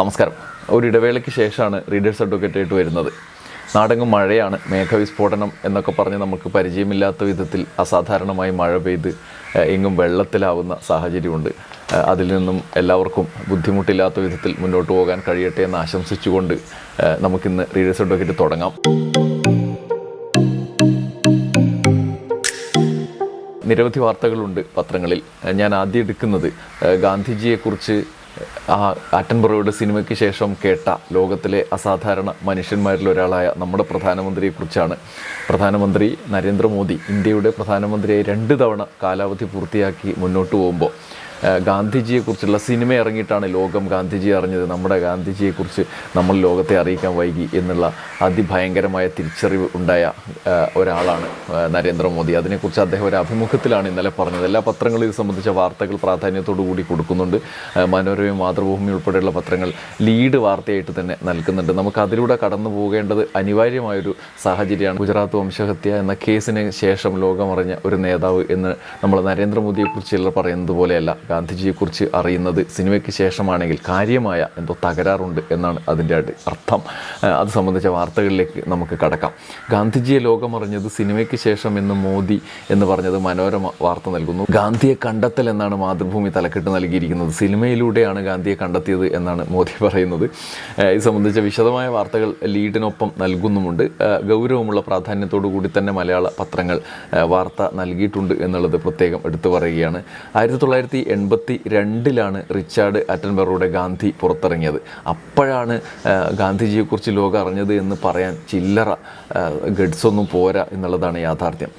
നമസ്കാരം. ഒരു ഇടവേളയ്ക്ക് ശേഷമാണ് റീഡേഴ്സ് അഡ്വക്കേറ്റ് ആയിട്ട് വരുന്നത്. നാടെങ്ങും മഴയാണ് മേഘവിസ്ഫോടനം എന്നൊക്കെ പറഞ്ഞ് നമുക്ക് പരിചയമില്ലാത്ത വിധത്തിൽ അസാധാരണമായി മഴ പെയ്ത് എങ്ങും വെള്ളത്തിലാവുന്ന സാഹചര്യമുണ്ട്. അതിൽ നിന്നും എല്ലാവർക്കും ബുദ്ധിമുട്ടില്ലാത്ത വിധത്തിൽ മുന്നോട്ട് പോകാൻ കഴിയട്ടെ എന്ന് ആശംസിച്ചുകൊണ്ട് നമുക്കിന്ന് റീഡേഴ്സ് അഡ്വക്കേറ്റ് തുടങ്ങാം. നിരവധി വാർത്തകളുണ്ട് പത്രങ്ങളിൽ. ഞാൻ ആദ്യം എടുക്കുന്നത് ഗാന്ധിജിയെക്കുറിച്ച് ആ ആറ്റൻപുറയുടെ സിനിമയ്ക്ക് ശേഷം കേട്ട ലോകത്തിലെ അസാധാരണ മനുഷ്യന്മാരിൽ ഒരാളായ നമ്മുടെ പ്രധാനമന്ത്രിയെക്കുറിച്ചാണ് പ്രധാനമന്ത്രി നരേന്ദ്രമോദി ഇന്ത്യയുടെ പ്രധാനമന്ത്രിയായി രണ്ട് തവണ കാലാവധി പൂർത്തിയാക്കി മുന്നോട്ട് പോകുമ്പോൾ ഗാന്ധിജിയെക്കുറിച്ചുള്ള സിനിമ ഇറങ്ങിയിട്ടാണ് ലോകം ഗാന്ധിജിയെ അറിഞ്ഞത്. നമ്മുടെ ഗാന്ധിജിയെക്കുറിച്ച് നമ്മൾ ലോകത്തെ അറിയിക്കാൻ വൈകി എന്നുള്ള അതിഭയങ്കരമായ തിരിച്ചറിവ് ഉണ്ടായ ഒരാളാണ് നരേന്ദ്രമോദി. അതിനെക്കുറിച്ച് അദ്ദേഹം ഒരു അഭിമുഖത്തിലാണ് ഇന്നലെ പറഞ്ഞത്. എല്ലാ പത്രങ്ങളും ഇത് സംബന്ധിച്ച വാർത്തകൾ പ്രാധാന്യത്തോടു കൂടി കൊടുക്കുന്നുണ്ട്. മനോരമയും മാതൃഭൂമി ഉൾപ്പെടെയുള്ള പത്രങ്ങൾ ലീഡ് വാർത്തയായിട്ട് തന്നെ നൽകുന്നുണ്ട്. നമുക്ക് അതിലൂടെ കടന്നു പോകേണ്ടത് അനിവാര്യമായൊരു സാഹചര്യമാണ്. ഗുജറാത്ത് വംശഹത്യ എന്ന കേസിന് ശേഷം ലോകമറിഞ്ഞ ഒരു നേതാവ് എന്ന് നമ്മൾ നരേന്ദ്രമോദിയെക്കുറിച്ച് ചിലർ പറയുന്നത് പോലെയല്ല. ഗാന്ധിജിയെക്കുറിച്ച് അറിയുന്നത് സിനിമയ്ക്ക് ശേഷമാണെങ്കിൽ കാര്യമായ എന്തോ തകരാറുണ്ട് എന്നാണ് അതിന്റെ അർത്ഥം. അത് സംബന്ധിച്ച വാർത്തകളിലേക്ക് നമുക്ക് കടക്കാം. ഗാന്ധിജിയെ ലോകമറിഞ്ഞത് സിനിമയ്ക്ക് ശേഷം എന്ന് മോദി എന്ന് പറഞ്ഞത് മനോരമ വാർത്ത നൽകുന്നു. ഗാന്ധിയെ കണ്ടെത്തൽ എന്നാണ് മാതൃഭൂമി തലക്കെട്ട് നൽകിയിരിക്കുന്നത്. സിനിമയിലൂടെയാണ് ഗാന്ധിയെ കണ്ടെത്തിയത് എന്നാണ് മോദി പറയുന്നത്. ഇത് സംബന്ധിച്ച വിശദമായ വാർത്തകൾ ലീഡിനൊപ്പം നൽകുന്നുമുണ്ട്. ഗൗരവമുള്ള പ്രാധാന്യത്തോടു കൂടി തന്നെ മലയാള പത്രങ്ങൾ വാർത്ത നൽകിയിട്ടുണ്ട് എന്നുള്ളത് പ്രത്യേകം എടുത്തു പറയുകയാണ്. ആയിരത്തി തൊള്ളായിരത്തി എൺപത്തി രണ്ടിലാണ് റിച്ചാർഡ് അറ്റൻബറോയുടെ ഗാന്ധി പുറത്തിറങ്ങിയത്. അപ്പോഴാണ് ഗാന്ധിജിയെക്കുറിച്ച് ലോകം അറിഞ്ഞത് എന്ന് പറയാൻ ചില്ലറ ഗഡ്സൊന്നും പോരാ എന്നുള്ളതാണ് യാഥാർത്ഥ്യം.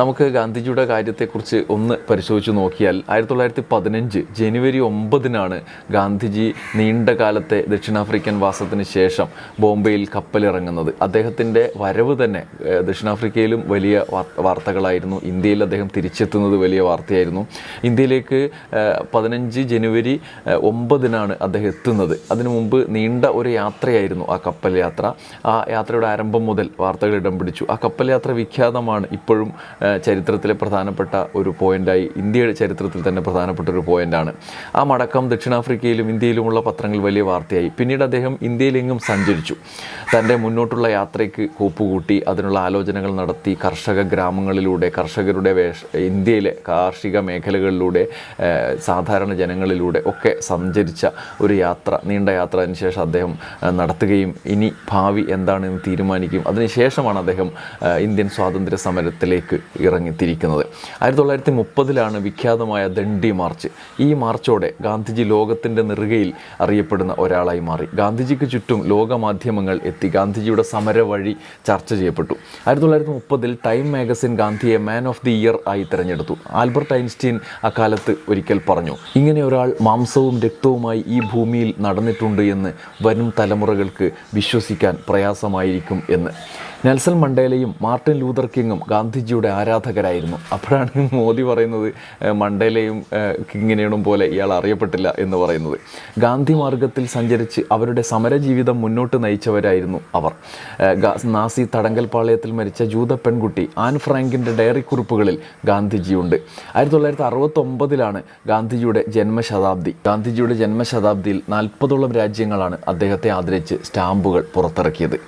നമുക്ക് ഗാന്ധിജിയുടെ കാര്യത്തെക്കുറിച്ച് ഒന്ന് പരിശോധിച്ച് നോക്കിയാൽ ആയിരത്തി തൊള്ളായിരത്തി പതിനഞ്ച് ജനുവരി ഒമ്പതിനാണ് ഗാന്ധിജി നീണ്ട കാലത്തെ ദക്ഷിണാഫ്രിക്കൻ വാസത്തിന് ശേഷം ബോംബെയിൽ കപ്പലിറങ്ങുന്നത്. അദ്ദേഹത്തിന്റെ വരവ് തന്നെ ദക്ഷിണാഫ്രിക്കയിലും വലിയ വാർത്തകളായിരുന്നു. ഇന്ത്യയിൽ അദ്ദേഹം തിരിച്ചെത്തുന്നത് വലിയ വാർത്തയായിരുന്നു. ഇന്ത്യയിലേക്ക് പതിനഞ്ച് ജനുവരി ഒമ്പതിനാണ് അദ്ദേഹം എത്തുന്നത്. അതിനു മുമ്പ് നീണ്ട ഒരു യാത്രയായിരുന്നു ആ കപ്പൽ യാത്ര. ആ യാത്രയുടെ ആരംഭം മുതൽ വാർത്തകൾ ഇടം പിടിച്ചു. ആ കപ്പൽ യാത്ര വിഖ്യാതമാണ് ഇപ്പോഴും ചരിത്രത്തിലെ പ്രധാനപ്പെട്ട ഒരു പോയിന്റായി ഇന്ത്യയുടെ ചരിത്രത്തിൽ തന്നെ പ്രധാനപ്പെട്ട ഒരു പോയിന്റാണ് ആ മടക്കം ദക്ഷിണാഫ്രിക്കയിലും ഇന്ത്യയിലുമുള്ള പത്രങ്ങൾ വലിയ വാർത്തയായി. പിന്നീട് അദ്ദേഹം ഇന്ത്യയിലെങ്ങും സഞ്ചരിച്ചു. തന്റെ മുന്നോട്ടുള്ള യാത്രയ്ക്ക് കൂപ്പുകൂട്ടി അതിനുള്ള ആലോചനകൾ നടത്തി കർഷക ഗ്രാമങ്ങളിലൂടെ കർഷകരുടെ വേഷ ഇന്ത്യയിലെ കാർഷിക മേഖലകളിലൂടെ സാധാരണ ജനങ്ങളിലൂടെ ഒക്കെ സഞ്ചരിച്ച ഒരു യാത്ര നീണ്ട യാത്ര അതിനുശേഷം അദ്ദേഹം നടത്തുകയും ഇനി ഭാവി എന്താണെന്ന് തീരുമാനിക്കും അതിനുശേഷമാണ് അദ്ദേഹം ഇന്ത്യൻ സ്വാതന്ത്ര്യ സമരത്തിലേക്ക് ഇറങ്ങിത്തിരിക്കുന്നത്. ആയിരത്തി തൊള്ളായിരത്തി മുപ്പതിലാണ് വിഖ്യാതമായ ദണ്ഡി മാർച്ച്. ഈ മാർച്ചോടെ ഗാന്ധിജി ലോകത്തിന്റെ നെറുകയിൽ അറിയപ്പെടുന്ന ഒരാളായി മാറി. ഗാന്ധിജിക്ക് ചുറ്റും ലോകമാധ്യമങ്ങൾ എത്തി ഗാന്ധിജിയുടെ സമര വഴി ചർച്ച ചെയ്യപ്പെട്ടു. ആയിരത്തി തൊള്ളായിരത്തി മുപ്പതിൽ ടൈം മാഗസിൻ ഗാന്ധിയെ മാൻ ഓഫ് ദി ഇയർ ആയി തിരഞ്ഞെടുത്തു. ആൽബർട്ട് ഐൻസ്റ്റീൻ അക്കാലത്ത് ഒരിക്കൽ പറഞ്ഞു ഇങ്ങനെ ഒരാൾ മാംസവും രക്തവുമായി ഈ ഭൂമിയിൽ നടന്നിട്ടുണ്ട് എന്ന് വരും തലമുറകൾക്ക് വിശ്വസിക്കാൻ പ്രയാസമായിരിക്കും എന്ന്. നെൽസൺ മണ്ടേലയും മാർട്ടിൻ ലൂതർ കിങ്ങും ഗാന്ധിജിയുടെ ആരാധകരായിരുന്നു. അപ്പോഴാണ് മോദി പറയുന്നത് മണ്ടേലയും കിങ്ങിനെയും പോലെ ഇയാൾ അറിയപ്പെട്ടില്ല എന്ന് പറയുന്നത്. ഗാന്ധി മാർഗത്തിൽ സഞ്ചരിച്ച് അവരുടെ സമരജീവിതം മുന്നോട്ട് നയിച്ചവരായിരുന്നു അവർ. നാസി തടങ്കൽ പാളയത്തിൽ മരിച്ച ജൂത പെൺകുട്ടി ആൻ ഫ്രാങ്കിന്റെ ഡയറി കുറിപ്പുകളിൽ ഗാന്ധിജിയുണ്ട്. ആയിരത്തി തൊള്ളായിരത്തി അറുപത്തൊമ്പതിലാണ് ഗാന്ധിജിയുടെ ജന്മശതാബ്ദി. ഗാന്ധിജിയുടെ ജന്മശതാബ്ദിയിൽ നാൽപ്പതോളം രാജ്യങ്ങളാണ് അദ്ദേഹത്തെ ആദരിച്ച് സ്റ്റാമ്പുകൾ പുറത്തിറക്കിയത്.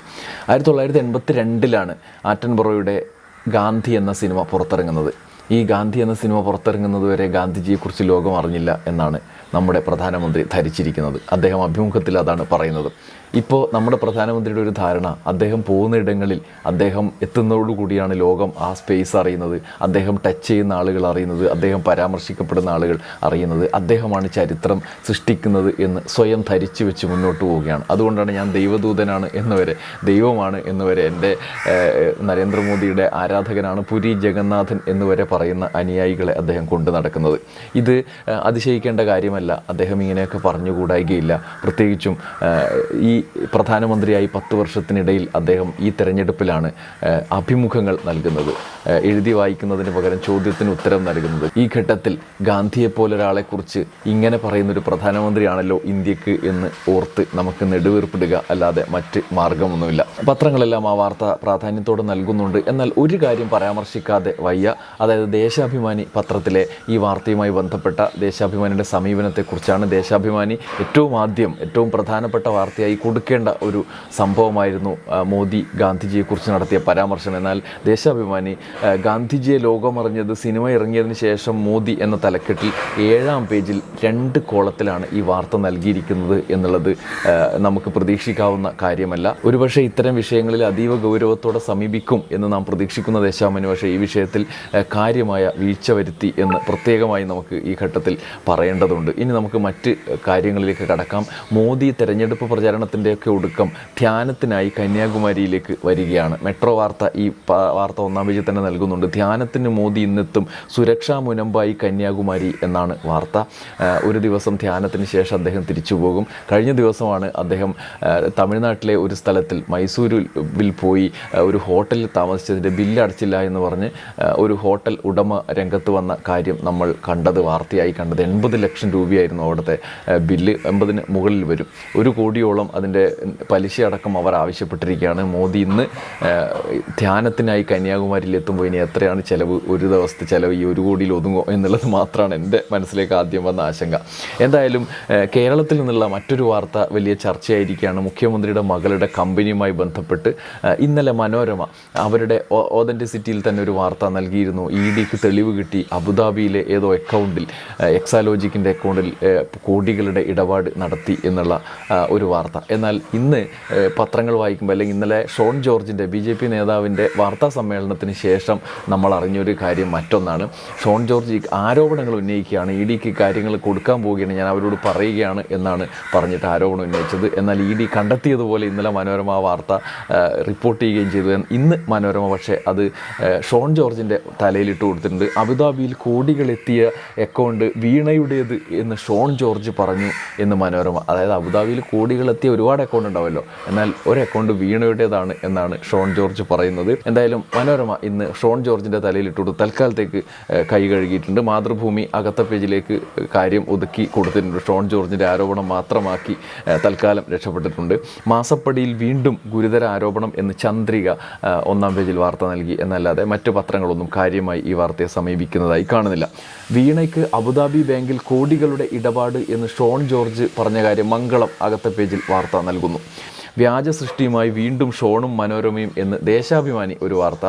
ആയിരത്തി തൊള്ളായിരത്തി എൺപത്തി രണ്ടിലാണ് ആറ്റൻബറോയുടെ ഗാന്ധി എന്ന സിനിമ പുറത്തിറങ്ങുന്നത്. ഈ ഗാന്ധി എന്ന സിനിമ പുറത്തിറങ്ങുന്നത് വരെ ഗാന്ധിജിയെക്കുറിച്ച് ലോകം അറിഞ്ഞില്ല എന്നാണ് നമ്മുടെ പ്രധാനമന്ത്രി ധരിച്ചിരിക്കുന്നത്. അദ്ദേഹം അഭിമുഖത്തിൽ അതാണ് പറയുന്നത്. ഇപ്പോൾ നമ്മുടെ പ്രധാനമന്ത്രിയുടെ ഒരു ധാരണ അദ്ദേഹം പോകുന്ന ഇടങ്ങളിൽ അദ്ദേഹം എത്തുന്നതോടുകൂടിയാണ് ലോകം ആ സ്പേസ് അറിയുന്നത്. അദ്ദേഹം ടച്ച് ചെയ്യുന്ന ആളുകൾ അറിയുന്നത് അദ്ദേഹം പരാമർശിക്കപ്പെടുന്ന ആളുകൾ അറിയുന്നത് അദ്ദേഹമാണ് ചരിത്രം സൃഷ്ടിക്കുന്നത് എന്ന് സ്വയം ധരിച്ചു വെച്ച് മുന്നോട്ട് പോവുകയാണ്. അതുകൊണ്ടാണ് ഞാൻ ദൈവദൂതനാണ് എന്നുവരെ ദൈവമാണ് എന്നുവരെ എന്റെ നരേന്ദ്രമോദിയുടെ ആരാധകനാണ് പുരി ജഗന്നാഥൻ എന്നുവരെ പറയുന്ന അനുയായികളെ അദ്ദേഹം കൊണ്ടു നടക്കുന്നത്. ഇത് അതിശയിക്കേണ്ട കാര്യമല്ല. അദ്ദേഹം ഇങ്ങനെയൊക്കെ പറഞ്ഞുകൂടായികയില്ല. പ്രത്യേകിച്ചും ഈ പ്രധാനമന്ത്രിയായി പത്ത് വർഷത്തിനിടയിൽ അദ്ദേഹം ഈ തെരഞ്ഞെടുപ്പിലാണ് അഭിമുഖങ്ങൾ നൽകുന്നത്. എഴുതി വായിക്കുന്നതിന് പകരം ചോദ്യത്തിന് ഉത്തരം നൽകുന്നത്. ഈ ഘട്ടത്തിൽ ഗാന്ധിയെപ്പോലൊരാളെക്കുറിച്ച് ഇങ്ങനെ പറയുന്നൊരു പ്രധാനമന്ത്രിയാണല്ലോ ഇന്ത്യയ്ക്ക് എന്ന് ഓർത്ത് നമുക്ക് നെടുവീർപ്പിടുക അല്ലാതെ മറ്റ് മാർഗമൊന്നുമില്ല. പത്രങ്ങളെല്ലാം ആ വാർത്ത പ്രാധാന്യത്തോടെ നൽകുന്നുണ്ട്. എന്നാൽ ഒരു കാര്യം പരാമർശിക്കാതെ വയ്യ. അതായത് ദേശാഭിമാനി പത്രത്തിലെ ഈ വാർത്തയുമായി ബന്ധപ്പെട്ട ദേശാഭിമാനിയുടെ സമീപനത്തെക്കുറിച്ചാണ് ദേശാഭിമാനി ഏറ്റവും ആദ്യം ഏറ്റവും പ്രധാനപ്പെട്ട വാർത്തയായി കൊടുക്കേണ്ട ഒരു സംഭവമായിരുന്നു മോദി ഗാന്ധിജിയെക്കുറിച്ച് നടത്തിയ പരാമർശം. എന്നാൽ ദേശാഭിമാനി ഗാന്ധിജിയെ ലോകമറിഞ്ഞത് സിനിമ ഇറങ്ങിയതിന് ശേഷം മോദി എന്ന തലക്കെട്ടിൽ ഏഴാം പേജിൽ രണ്ട് കോളത്തിലാണ് ഈ വാർത്ത നൽകിയിരിക്കുന്നത് എന്നുള്ളത് നമുക്ക് പ്രതീക്ഷിക്കാവുന്ന കാര്യമല്ല. ഒരുപക്ഷെ ഇത്തരം വിഷയങ്ങളിൽ അതീവ ഗൗരവത്തോടെ സമീപിക്കും എന്ന് നാം പ്രതീക്ഷിക്കുന്ന ദേശാഭിമാനി. പക്ഷേ ഈ വിഷയത്തിൽ ആ, കാര്യമായ വീഴ്ച വരുത്തി എന്ന് പ്രത്യേകമായി നമുക്ക് ഈ ഘട്ടത്തിൽ പറയേണ്ടതുണ്ട്. ഇനി നമുക്ക് മറ്റ് കാര്യങ്ങളിലേക്ക് കടക്കാം. മോദി തെരഞ്ഞെടുപ്പ് പ്രചാരണത്തിന്റെയൊക്കെ ഒടുക്കം ധ്യാനത്തിനായി കന്യാകുമാരിയിലേക്ക് വരികയാണ്. മെട്രോ വാർത്ത ഈ വാർത്ത ഒന്നാം പേജിൽ തന്നെ നൽകുന്നുണ്ട്. ധ്യാനത്തിന് മോദി ഇന്നെത്തും സുരക്ഷാ മുനമ്പായി കന്യാകുമാരി എന്നാണ് വാർത്ത. ഒരു ദിവസം ധ്യാനത്തിന് ശേഷം അദ്ദേഹം തിരിച്ചു പോകും. കഴിഞ്ഞ ദിവസമാണ് അദ്ദേഹം തമിഴ്നാട്ടിലെ ഒരു സ്ഥലത്തിൽ മൈസൂരിൽ പോയി ഒരു ഹോട്ടലിൽ താമസിച്ചതിന്റെ ബില്ല് അടച്ചില്ല എന്ന് പറഞ്ഞ് ഒരു ഹോട്ടൽ ഉടമ രംഗത്ത് വന്ന കാര്യം നമ്മൾ കണ്ടത് വാർത്തയായി കണ്ടത്. എൺപത് ലക്ഷം രൂപയായിരുന്നു അവിടുത്തെ ബില്ല്. എൺപതിന് മുകളിൽ വരും. ഒരു കോടിയോളം അതിന്റെ പലിശ അടക്കം അവർ ആവശ്യപ്പെട്ടിരിക്കുകയാണ്. മോദി ഇന്ന് ധ്യാനത്തിനായി കന്യാകുമാരിയിൽ എത്തുമ്പോൾ ഇനി എത്രയാണ് ചിലവ്? ഒരു ദിവസത്തെ ചിലവ് ഈ ഒരു കോടിയിൽ ഒതുങ്ങോ എന്നുള്ളത് മാത്രമാണ് എന്റെ മനസ്സിലേക്ക് ആദ്യം വന്ന ആശങ്ക. എന്തായാലും കേരളത്തിൽ നിന്നുള്ള മറ്റൊരു വാർത്ത വലിയ ചർച്ചയായിരിക്കുകയാണ്. മുഖ്യമന്ത്രിയുടെ മകളുടെ കമ്പനിയുമായി ബന്ധപ്പെട്ട് ഇന്നലെ മനോരമ അവരുടെ ഓതന്റിസിറ്റിയിൽ തന്നെ ഒരു വാർത്ത നൽകിയിരുന്നു. ഇ ഡിക്ക് തെളിവ് കിട്ടി അബുദാബിയിലെ ഏതോ അക്കൗണ്ടിൽ എക്സാലോജിക്കിന്റെ അക്കൗണ്ടിൽ കോടികളുടെ ഇടപാട് നടത്തി എന്നുള്ള ഒരു വാർത്ത. എന്നാൽ ഇന്ന് പത്രങ്ങൾ വായിക്കുമ്പോൾ അല്ലെങ്കിൽ ഇന്നലെ ഷോൺ ജോർജിന്റെ ബി ജെ പി നേതാവിന്റെ വാർത്താ സമ്മേളനത്തിന് ശേഷം നമ്മൾ അറിഞ്ഞൊരു കാര്യം മറ്റൊന്നാണ്. ഷോൺ ജോർജ് ആരോപണങ്ങൾ ഉന്നയിക്കുകയാണ്. ഇ ഡിക്ക് കാര്യങ്ങൾ കൊടുക്കാൻ പോവുകയാണ്. ഞാൻ അവരോട് പറയുകയാണ് എന്നാണ് പറഞ്ഞിട്ട് ആരോപണം ഉന്നയിച്ചത്. എന്നാൽ ഇ ഡി കണ്ടെത്തിയതുപോലെ ഇന്നലെ മനോരമ വാർത്ത റിപ്പോർട്ട് ചെയ്യുകയും ചെയ്തു. ഇന്ന് മനോരമ പക്ഷേ അത് ഷോൺ ജോർജിന്റെ തലയിലിട്ട് കൊടുത്തിട്ടുണ്ട്. അബുദാബിയിൽ കോടികളെത്തിയ അക്കൗണ്ട് വീണയുടേത് എന്ന് ഷോൺ ജോർജ് പറഞ്ഞു എന്ന് മനോരമ. അതായത് അബുദാബിയിൽ കോടികളെത്തിയ ഒരുപാട് അക്കൗണ്ട് ഉണ്ടാവുമല്ലോ എന്നാൽ ഒരു അക്കൗണ്ട് വീണയുടേതാണ് എന്നാണ് ഷോൺ ജോർജ് പറയുന്നത്. എന്തായാലും മനോരമ ഇന്ന് ഷോൺ ജോർജിന്റെ തലയിൽ ഇട്ട് കൊടുത്ത് തൽക്കാലത്തേക്ക് കൈ കഴുകിയിട്ടുണ്ട്. മാതൃഭൂമി അകത്ത പേജിലേക്ക് കാര്യം ഒതുക്കി കൊടുത്തിട്ടുണ്ട് ഷോൺ ജോർജിന്റെ ആരോപണം മാത്രമാക്കി തൽക്കാലം രക്ഷപ്പെട്ടിട്ടുണ്ട്. മാസപ്പടിയിൽ വീണ്ടും ഗുരുതര ആരോപണം എന്ന് ചന്ദ്രിക ഒന്നാം പേജിൽ വാർത്ത നൽകി. എന്നല്ലാതെ മറ്റു പത്രങ്ങളൊന്നും കാര്യമായി വാർത്തയെ സമീപിക്കുന്നതായി കാണുന്നില്ല. വീണയ്ക്ക് അബുദാബി ബാങ്കിൽ കോടികളുടെ ഇടപാട് എന്ന് ഷോൺ ജോർജ് പറഞ്ഞ കാര്യം മംഗളം അകത്ത പേജിൽ വാർത്ത നൽകുന്നു. വ്യാജ സൃഷ്ടിയുമായി വീണ്ടും ഷോണും മനോരമയും എന്ന് ദേശാഭിമാനി ഒരു വാർത്ത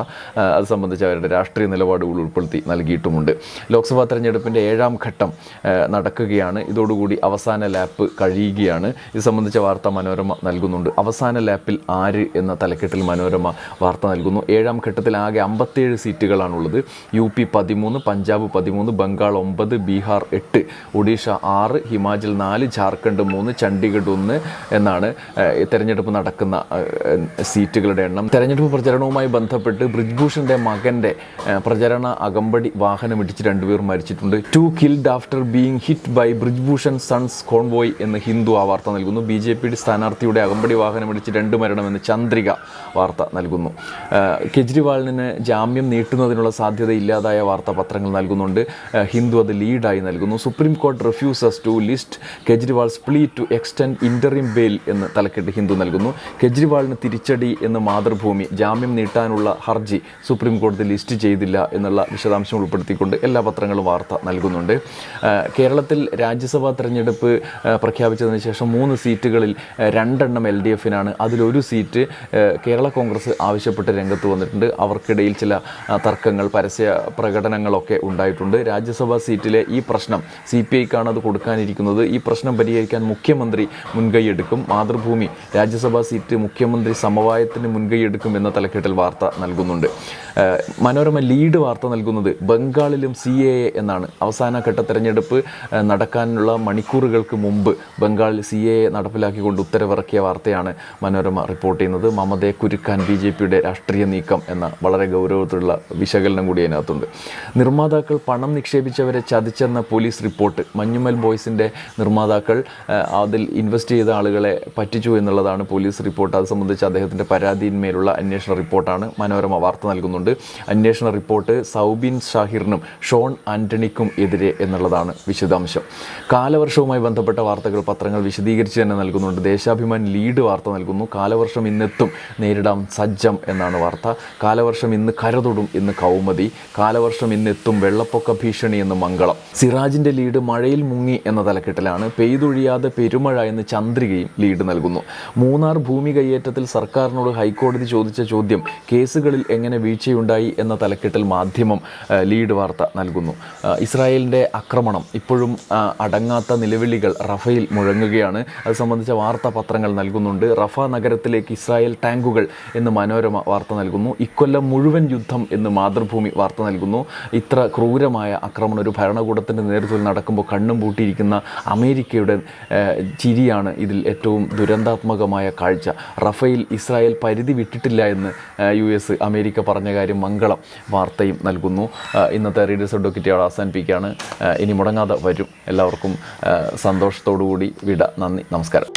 അത് സംബന്ധിച്ച് അവരുടെ രാഷ്ട്രീയ നിലപാടുകൾ ഉൾപ്പെടുത്തി നൽകിയിട്ടുമുണ്ട്. ലോക്സഭാ തെരഞ്ഞെടുപ്പിന്റെ ഏഴാം ഘട്ടം നടക്കുകയാണ്. ഇതോടുകൂടി അവസാന ലാപ്പ് കഴിയുകയാണ്. ഇത് സംബന്ധിച്ച വാർത്ത മനോരമ നൽകുന്നുണ്ട്. അവസാന ലാപ്പിൽ ആര് എന്ന തലക്കെട്ടിൽ മനോരമ വാർത്ത നൽകുന്നു. ഏഴാം ഘട്ടത്തിൽ ആകെ അമ്പത്തേഴ് സീറ്റുകളാണുള്ളത്. യു പി പതിമൂന്ന് പഞ്ചാബ് പതിമൂന്ന് ബംഗാൾ ഒമ്പത് ബീഹാർ എട്ട് ഒഡീഷ ആറ് ഹിമാചൽ നാല് ജാർഖണ്ഡ് മൂന്ന് ചണ്ഡീഗഡ് ഒന്ന് എന്നാണ് ഈ തെരഞ്ഞെടുപ്പ് നടക്കുന്ന സീറ്റുകളുടെ എണ്ണം. തെരഞ്ഞെടുപ്പ് പ്രചരണവുമായി ബന്ധപ്പെട്ട് ബ്രിജ്ഭൂഷന്റെ മകന്റെ പ്രചരണ അകമ്പടി വാഹനം ഇടിച്ച് രണ്ടുപേർ മരിച്ചിട്ടുണ്ട്. Two killed after being hit by Brij Bhushan son's convoy എന്ന് ഹിന്ദു ആ വാർത്ത നൽകുന്നു. ബി ജെ പിയുടെ സ്ഥാനാർത്ഥിയുടെ അകമ്പടി വാഹനം ഇടിച്ച് രണ്ട് മരണമെന്ന് ചന്ദ്രിക വാർത്ത നൽകുന്നു. കെജ്രിവാളിന് ജാമ്യം നീട്ടുന്നതിനുള്ള സാധ്യത ഇല്ലാതായ വാർത്ത പത്രങ്ങൾ നൽകുന്നുണ്ട് ഹിന്ദു അത് ലീഡായി നൽകുന്നു. സുപ്രീം കോടതി refuses to list Kejriwal's plea to extend interim bail എന്ന് തലക്കെട്ട് ഹിന്ദു നൽകുന്നു. കെജ്രിവാളിന് തിരിച്ചടി എന്ന് മാതൃഭൂമി ജാമ്യം നീട്ടാനുള്ള ഹർജി സുപ്രീം കോടതി ലിസ്റ്റ് ചെയ്തില്ല എന്നുള്ള വിശദാംശം ഉൾപ്പെടുത്തിക്കൊണ്ട് എല്ലാ പത്രങ്ങളും വാർത്ത നൽകുന്നുണ്ട്. കേരളത്തിൽ രാജ്യസഭാ തെരഞ്ഞെടുപ്പ് പ്രഖ്യാപിച്ചതിന് ശേഷം മൂന്ന് സീറ്റുകളിൽ രണ്ടെണ്ണം എൽ ഡി എഫിനാണ്. അതിലൊരു സീറ്റ് കേരള കോൺഗ്രസ് ആവശ്യപ്പെട്ട് രംഗത്ത് വന്നിട്ടുണ്ട്. അവർക്കിടയിൽ ചില തർക്കങ്ങൾ പരസ്യ പ്രകടനങ്ങളൊക്കെ ഉണ്ടായിട്ടുണ്ട്. രാജ്യസഭാ സീറ്റിലെ ഈ പ്രശ്നം സി പി ഐക്കാണ് അത് കൊടുക്കാനിരിക്കുന്നത്. ഈ പ്രശ്നം പരിഹരിക്കാൻ മുഖ്യമന്ത്രി മുൻകൈയെടുക്കും. മാതൃഭൂമി രാജ്യസഭാ സീറ്റ് മുഖ്യമന്ത്രി സമവായത്തിന് മുൻകൈയെടുക്കും എന്ന തലക്കെട്ടിൽ വാർത്ത നൽകുന്നുണ്ട്. മനോരമ ലീഡ് വാർത്ത നൽകുന്നത് ബംഗാളിലും സി എ എ എന്നാണ്. അവസാന ഘട്ട തെരഞ്ഞെടുപ്പ് നടക്കാനുള്ള മണിക്കൂറുകൾക്ക് മുമ്പ് ബംഗാളിൽ സി എ എ നടപ്പിലാക്കിക്കൊണ്ട് ഉത്തരവിറക്കിയ വാർത്തയാണ് മനോരമ റിപ്പോർട്ട് ചെയ്യുന്നത്. മമതയെ കുരുക്കാൻ ബി ജെ പിയുടെ രാഷ്ട്രീയ നീക്കം എന്ന വളരെ ഗൗരവത്തിലുള്ള വിശകലനം കൂടി അതിനകത്തുണ്ട്. നിർമ്മാതാക്കൾ പണം നിക്ഷേപിച്ചവരെ ചതിച്ചെന്ന പോലീസ് റിപ്പോർട്ട്. മഞ്ഞുമൽ ബോയ്സിന്റെ നിർമ്മാതാക്കൾ അതിൽ ഇൻവെസ്റ്റ് ചെയ്ത ആളുകളെ പറ്റിച്ചു എന്നുള്ളതാണ് എന്നാണ് പോലീസ് റിപ്പോർട്ട്. അത് സംബന്ധിച്ച് അദ്ദേഹത്തിന്റെ പരാതിയിന്മേലുള്ള അന്വേഷണ റിപ്പോർട്ടാണ് മനോരമ വാർത്ത നൽകുന്നുണ്ട്. അന്വേഷണ റിപ്പോർട്ട് സൗബിൻ ഷാഹിറിനും ഷോൺ ആന്റണിക്കും എതിരെ എന്നുള്ളതാണ് വിശദാംശം. കാലവർഷവുമായി ബന്ധപ്പെട്ട വാർത്തകൾ പത്രങ്ങൾ വിശദീകരിച്ച് തന്നെ നൽകുന്നുണ്ട്. ദേശാഭിമാൻ ലീഡ് വാർത്ത നൽകുന്നു. കാലവർഷം ഇന്നെത്തും നേരിടാം സജ്ജം എന്നാണ് വാർത്ത. കാലവർഷം ഇന്ന് കരതൊടും ഇന്ന് കൗമതി കാലവർഷം ഇന്നെത്തും വെള്ളപ്പൊക്ക ഭീഷണി എന്ന് മംഗളം. സിറാജിന്റെ ലീഡ് മഴയിൽ മുങ്ങി എന്ന തലക്കെട്ടിലാണ്. പെയ്തൊഴിയാതെ പെരുമഴ എന്ന് ചന്ദ്രികയും ലീഡ് നൽകുന്നു. മൂന്നാർ ഭൂമി കയ്യേറ്റത്തിൽ സർക്കാരിനോട് ഹൈക്കോടതി ചോദിച്ച ചോദ്യം കേസുകളിൽ എങ്ങനെ വീഴ്ചയുണ്ടായി എന്ന തലക്കെട്ടിൽ മാധ്യമം ലീഡ് വാർത്ത നൽകുന്നു. ഇസ്രായേലിന്റെ ആക്രമണം ഇപ്പോഴും അടങ്ങാത്ത നിലവിളികൾ റഫയിൽ മുഴങ്ങുകയാണ്. അത് സംബന്ധിച്ച വാർത്താ പത്രങ്ങൾ നൽകുന്നുണ്ട്. റഫ നഗരത്തിലേക്ക് ഇസ്രായേൽ ടാങ്കുകൾ എന്ന് മനോരമ വാർത്ത നൽകുന്നു. ഇക്കൊല്ലം മുഴുവൻ യുദ്ധം എന്ന് മാതൃഭൂമി വാർത്ത നൽകുന്നു. ഇത്ര ക്രൂരമായ ആക്രമണം ഒരു ഭരണകൂടത്തിന്റെ നേതൃത്വത്തിൽ നടക്കുമ്പോൾ കണ്ണും പൂട്ടിയിരിക്കുന്ന അമേരിക്കയുടെ ചിരിയാണ് ഇതിൽ ഏറ്റവും ദുരന്താത്മകമായ കാഴ്ച. റഫേൽ ഇസ്രായേൽ പരിധി വിട്ടിട്ടില്ല എന്ന് യു എസ് അമേരിക്ക പറഞ്ഞ കാര്യം മംഗളം വാർത്തയും നൽകുന്നു. ഇന്നത്തെ റീഡേഴ്സ് ഡോക്കിറ്റി അവിടെ അവസാനിപ്പിക്കുകയാണ് ഇനി മുടങ്ങാതെ വരും. എല്ലാവർക്കും സന്തോഷത്തോടുകൂടി സന്തോഷത്തോടു കൂടി വിട. നന്ദി. നമസ്കാരം.